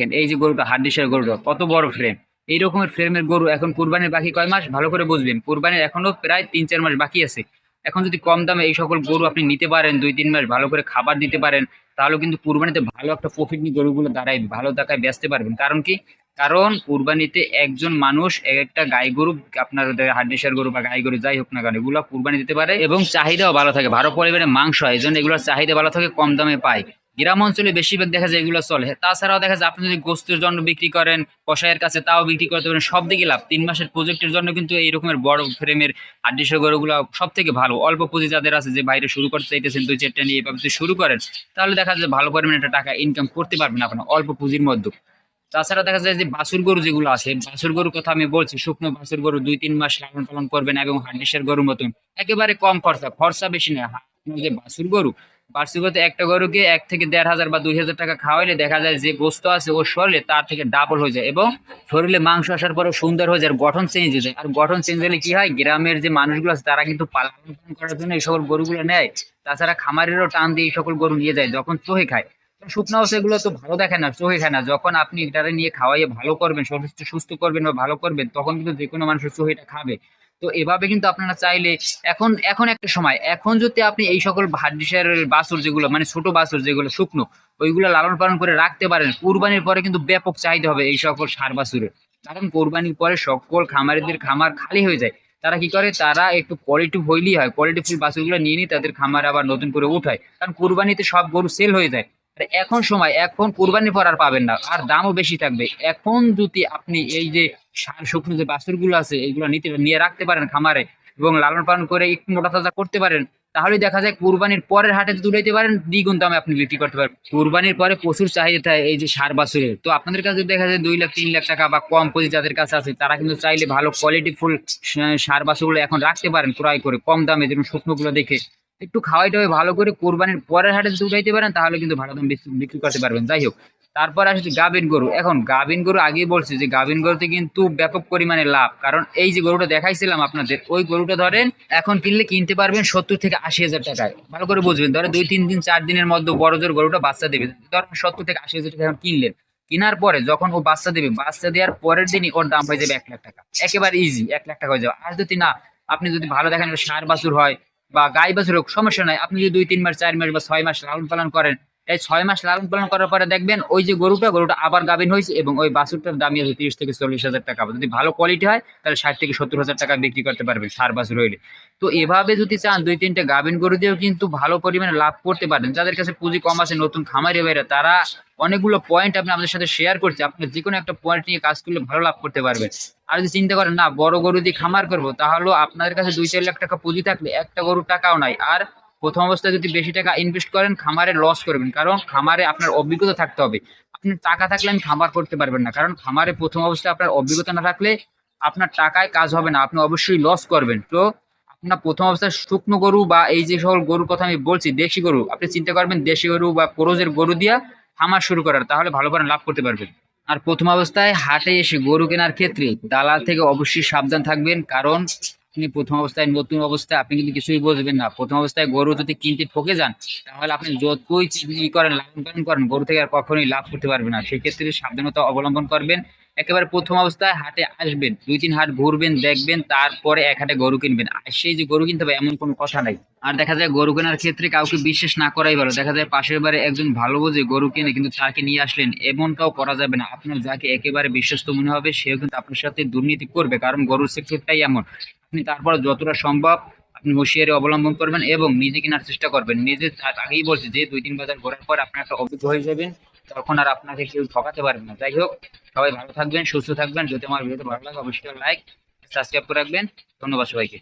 দেখেন, এই যে গরুটা, হাড্ডিসের গরুটা, কত বড় ফ্রেম এই রকমের ফ্রেমের গরু এখন কুরবানির বাকি কয় মাস? ভালো করে বুঝবেন। কুরবানির এখনও প্রায় তিন, চার মাস বাকি আছে। এখন যদি কম দামে এই সকল গরু আপনি নিতে পারেন, দুই, তিন মাস ভালো করে খাবার দিতে পারেন, তাহলে কিন্তু কুরবানিতে ভালো একটা প্রফিট নিয়ে গরুগুলো দাঁড়ায়, ভালো টাকায় বেচতে পারবেন। কারণ কি? কারণ কুরবানিতে একজন মানুষ, এক একটা গাই গরু, আপনার হাড্ডিসার গরু বা গাই গরু যাই হোক না কেন, এগুলো কুরবানি দিতে পারে এবং চাহিদাও ভালো থাকে। ভালো পরিমাণে মাংস হয়, এই জন্য এগুলোর চাহিদা ভালো থাকে, কম দামে পায়। গ্রাম অঞ্চলে বেশিরভাগ দেখা যায় এগুলো চলে। তাছাড়াও দেখা যায় আপনি যদি গোস্তের জন্য বিক্রি করেন কষাইয়ের কাছে তাও বিক্রি করতে পারেন, সব দিকে লাভ। তিন মাসের প্রজেক্টের জন্য কিন্তু এই রকমের বড় ফ্রেমের হাড্ডিসার গরুগুলো সব থেকে ভালো। অল্প পুঁজি যাদের আছে যে বাইরে শুরু করতে চাইতেছেন, দুই চারটা নিয়ে এভাবে যদি শুরু করেন, তাহলে দেখা যায় ভালো পরিমাণে একটা টাকা ইনকাম করতে পারবেন আপনার অল্প পুঁজির মধ্যে। তাছাড়া দেখা যায় যে বাছুর গরু যেগুলো আছে, বাছুর গরুর কথা আমি বলছি, শুকনো বাছুর গরু দুই তিন মাস লালন পালন করবেন এবং হাড্ডিসের গরুর মতন। একেবারে কম খরচা খরচা বেশি না যে বাছুর গরু, বাছুর গরুতে একটা গরুকে এক থেকে দেড় হাজার বা দুই হাজার টাকা খাওয়াইলে দেখা যায় যে গোস্ত আছে ওর শরীরে তার থেকে ডাবল হয়ে যায় এবং শরীরে মাংস আসার পরে সুন্দর হয়ে যায়, গঠন চেঞ্জ হয়ে যায়। আর গঠন চেঞ্জ হলে কি হয়? গ্রামের যে মানুষগুলো আছে তারা কিন্তু পালন করার জন্য এই সকল গরুগুলো নেয়। তাছাড়া খামারেরও টান দিয়ে এই সকল গরু নিয়ে যায়, যখন চোহে খায়। শুকনো এগুলো তো ভালো দেখে না, চোখে খায় না। যখন আপনি এটারে নিয়ে খাওয়াইয়ে ভালো করবেন, সুস্থ সুস্থ করবেন বা ভালো করবেন, তখন কিন্তু যে কোনো মানুষের চোখে এটা খাবে। তো এভাবে কিন্তু আপনারা চাইলে এখন এখন একটা সময়, এখন যদি আপনি এই সকল হাড্ডিসের বাছুর যেগুলো মানে ছোট বাছুর যেগুলো শুকনো, ওইগুলো লালন পালন করে রাখতে পারেন, কুরবানির পরে কিন্তু ব্যাপক চাহিদা হবে এই সকল সার বাছুরের। কারণ কোরবানির পরে সকল খামারিদের খামার খালি হয়ে যায়। তারা কি করে? তারা একটু কোয়ালিটি হইলেই হয় কোয়ালিটি ফুল বাছুরগুলো নিয়ে নিয়ে তাদের খামার আবার নতুন করে উঠায়। কারণ কোরবানিতে সব গরু সেল হয়ে যায়। এখন সময়, এখন কুরবানির পর আর পাবেন না, আর দামও বেশি থাকবে। এখন যদি আপনি এই যে সার, শুকনো যে বাছুরগুলো আছে এইগুলো নিতে, নিয়ে রাখতে পারেন খামারে এবং লালন পালন করে একটু মোটা তাজা করতে পারেন, তাহলে দেখা যায় কোরবানির পরের হাটে উঠাইতে পারেন, দ্বিগুণ দামে আপনি বিক্রি করতে পারবেন। কোরবানির পরে প্রচুর চাহিদা থাকে এই যে সার, বাছুরের। তো আপনাদের কাছে দেখা যায় দুই লাখ, তিন লাখ টাকা বা কম পুঁজি যাদের কাছে আছে, তারা কিন্তু চাইলে ভালো কোয়ালিটি ফুল সার, বাছুরগুলো এখন রাখতে পারেন, ক্রয় করে, কম দামে যেরকম শুকনোগুলো দেখে। একটু খাওয়াই টাওয়াই ভালো করে কোরবানির পরের হাটে যদি উঠাইতে পারেন, তাহলে কিন্তু ভালো দাম বিক্রি- করতে পারবেন। যাই হোক, তারপর আসছে গাভিন গরু। এখন গাভিন গরু আগেই বলছি যে গাভিন গরুতে কিন্তু ব্যাপক পরিমাণে লাভ। কারণ এই যে গরুটা দেখাইছিলাম আপনাদের, ওই গরুটা ধরেন এখন কিনলে কিনতে পারবেন সত্তর থেকে আশি হাজার টাকায়। ভালো করে বুঝবেন, ধরেন দুই, তিন দিন, চার দিনের মধ্যে বড় জোর গরুটা বাচ্চা দেবে। ধরেন সত্তর থেকে আশি হাজার টাকা এখন কিনলেন। কেনার পরে যখন ও বাচ্চা দেবে, বাচ্চা দেওয়ার পরের দিনই ওর দাম হয়ে যাবে এক লাখ টাকা। একেবারে ইজি এক লাখ টাকা হয়ে যাবে। আর যদি না, আপনি যদি ভালো দেখেন ষাঁড় বাছুর হয় বা গাই বাছুর সমস্যা নাই। আপনি যদি দুই, তিন মাস, চার মাস বা ছয় মাস লালন পালন করেন এই ছয় মাস লালন পালন করার পরে দেখবেন ওই যে গরুটা গরুটা আবার গাভিন হয়েছে এবং ওই বাছুরটার দামই আছে তিরিশ থেকে চল্লিশ হাজার টাকা। যদি ভালো কোয়ালিটি হয়, তাহলে ষাট থেকে সত্তর হাজার টাকা বিক্রি করতে পারবেন সার বাছুর হইলে। তো এভাবে যদি চান দুই তিনটে গাভিন গরু দিয়েও কিন্তু ভালো পরিমাণে লাভ করতে পারেন যাদের কাছে পুঁজি কম আছে, নতুন খামারি বাইরে তারা অনেকগুলো পয়েন্ট আপনি আমাদের সাথে শেয়ার করছে। আপনি যে কোনো একটা পয়েন্ট নিয়ে কাজ করলে ভালো লাভ করতে পারবেন। আর যদি চিন্তা করেন, না, বড় গরু দিয়ে খামার করব, তাহলে আপনাদের কাছে দুই চার লাখ টাকা পুঁজি থাকলে একটা গরুর টাকাও নাই। আর প্রথম অবস্থায় যদি বেশি টাকা ইনভেস্ট করেন, খামারে লস করবেন। কারণ খামারে আপনার অভিজ্ঞতা থাকতে হবে। আপনি টাকা থাকলে আমি খামার করতে পারবেন না। কারণ খামারে প্রথম অবস্থায় আপনার অভিজ্ঞতা না থাকলে আপনার টাকায় কাজ হবে না। আপনি অবশ্যই লস করবেন। তো আপনার প্রথম অবস্থায় শুকনো গরু বা এই যে সকল গরুর কথা আমি বলছি, দেশি গরু, আপনি চিন্তা করবেন দেশি গরু বা ক্রোজের গরু দিয়া খামার শুরু করার, তাহলে ভালো করে লাভ করতে পারবেন। আর প্রথম অবস্থায় হাটে এসে গরু কেনার ক্ষেত্রে দালাল থেকে অবশ্যই সাবধান থাকবেন। কারণ আপনি প্রথম অবস্থায় নতুন অবস্থায় আপনি কিন্তু কিছুই বুঝবেন না। প্রথম অবস্থায় গরু যদি কিনতে ঠকে যান, তাহলে আপনি যতই ই করেন লালন পালন করেন, গরু থেকে আর কখনোই লাভ করতে পারবেন না। সেক্ষেত্রে সাবধানতা অবলম্বন করবেন, একেবারে প্রথম অবস্থায় হাটে আসবেন, দুই তিন হাট ঘুরবেন, দেখবেন, তারপরে এক হাটে গরু কিনবেন। আর সেই যে গরু কিনতে হবে, এমন কোনো কথা নাই। আর দেখা যায় গরু কেনার ক্ষেত্রে কাউকে বিশ্বাস না করাই ভালো। দেখা যায় পাশের বারে একজন ভালো বোঝে গরু কিনে কিন্তু তাকে নিয়ে আসলেন এমনটাও করা যাবে না। আপনার যাকে একেবারে বিশ্বস্ত মনে হবে, সেও কিন্তু আপনার সাথে দুর্নীতি করবে। কারণ গরুর সেক্টরটাই এমন। আপনি তারপর যতটা সম্ভব আপনি হুঁশিয়ারি অবলম্বন করবেন এবং নিজে কেনার চেষ্টা করবেন। নিজে আগেই বলছি যে দুই তিন বাজার ঘোরার পর আপনি একটা অভিজ্ঞ হয়ে যাবেন, তখন আর আপনাকে কেউ ঠকাতে পারবে না। যাই হোক, সবাই ভালো থাকবেন, সুস্থ থাকবেন। যদি আমার ভিডিওটা ভালো লাগে, অবশ্যই লাইক সাবস্ক্রাইব করে রাখবেন। ধন্যবাদ সবাইকে।